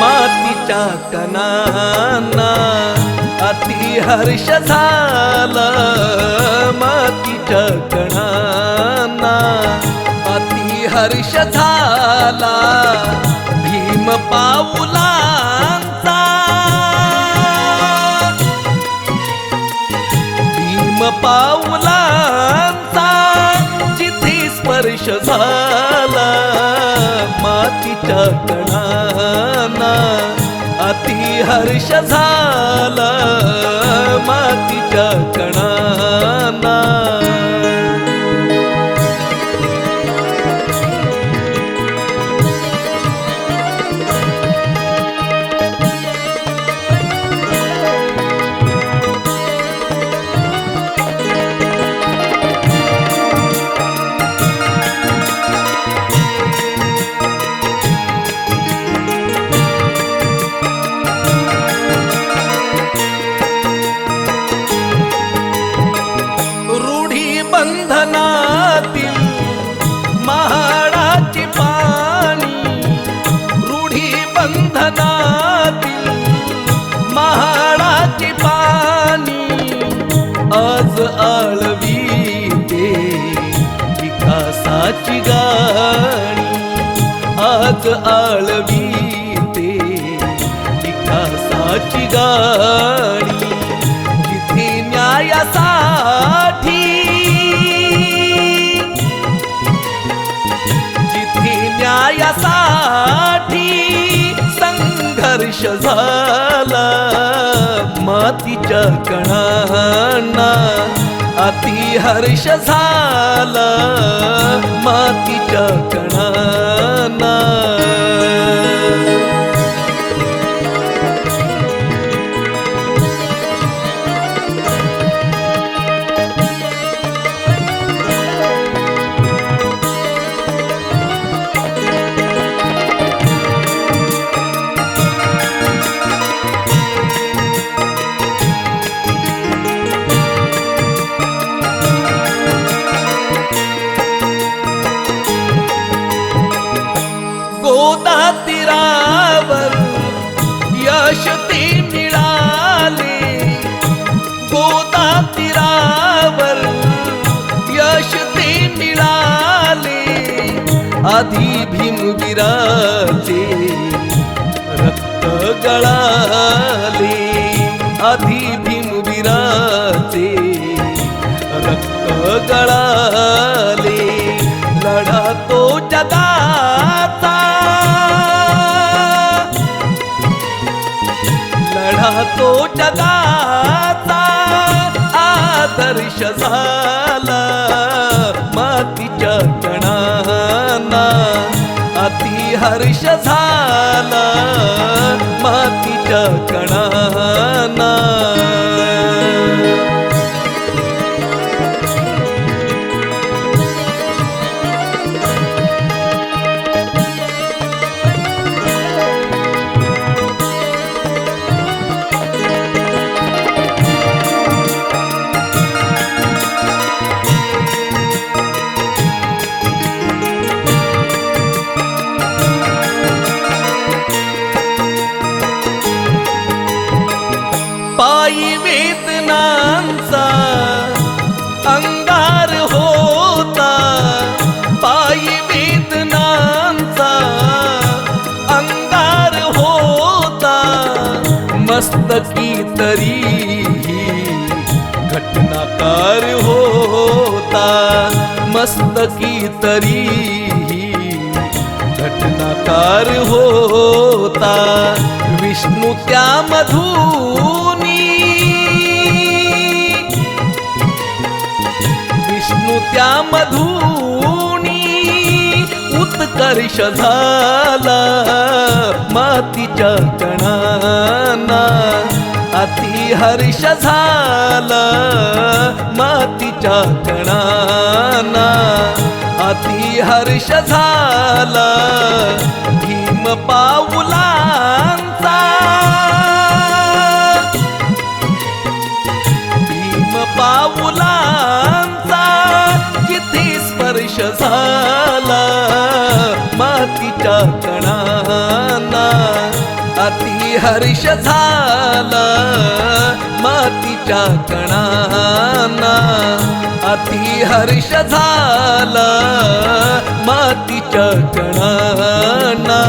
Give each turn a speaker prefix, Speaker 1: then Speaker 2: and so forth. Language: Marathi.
Speaker 1: मातीच्या कणांना अति हर्ष झाला मातीच्या कणांना अति हर्ष झाला भीम पाऊलांचा भीम पाऊलांचा जिथे स्पर्श झाला मातीच्या कणांना अति हर्ष झाला मातीच्या कणा बंधनातील महाडाची पाणी आज आळवी ते विकासाची गाणी आज आळवी ते विकासाची गाणी झाला मातीच्या कणांना. अति हर्ष झाला मातीच्या कणांना. आधी भीमवीराचे रक्त गळाले. आधी भीमवीराचे रक्त गळाले. लढा तो जगाचा. लढा तो जगाचा. आदर्श झाला मातीच्या कण अति हर्ष झाला मातीच्या कणाना. पायी वेदनांचा अंगार होता. पायी वेदनांचा अंगार होता. मस्तकी तरी घटनाकार होता. मस्तकी तरी घटनाकार होता. विष्णू त्या मधू मधुनी उत्कर्ष झाला मातीच्या कणाना. अति हर्ष झाला मातीच्या कणाना. अति हर्ष झाला भीम पाऊलांचा भीम पाऊला स्पर्श झाला मातीच्या कणाला. अति हर्ष झाला मातीच्या कणांना अति हर्ष झाला मातीच्या कणाना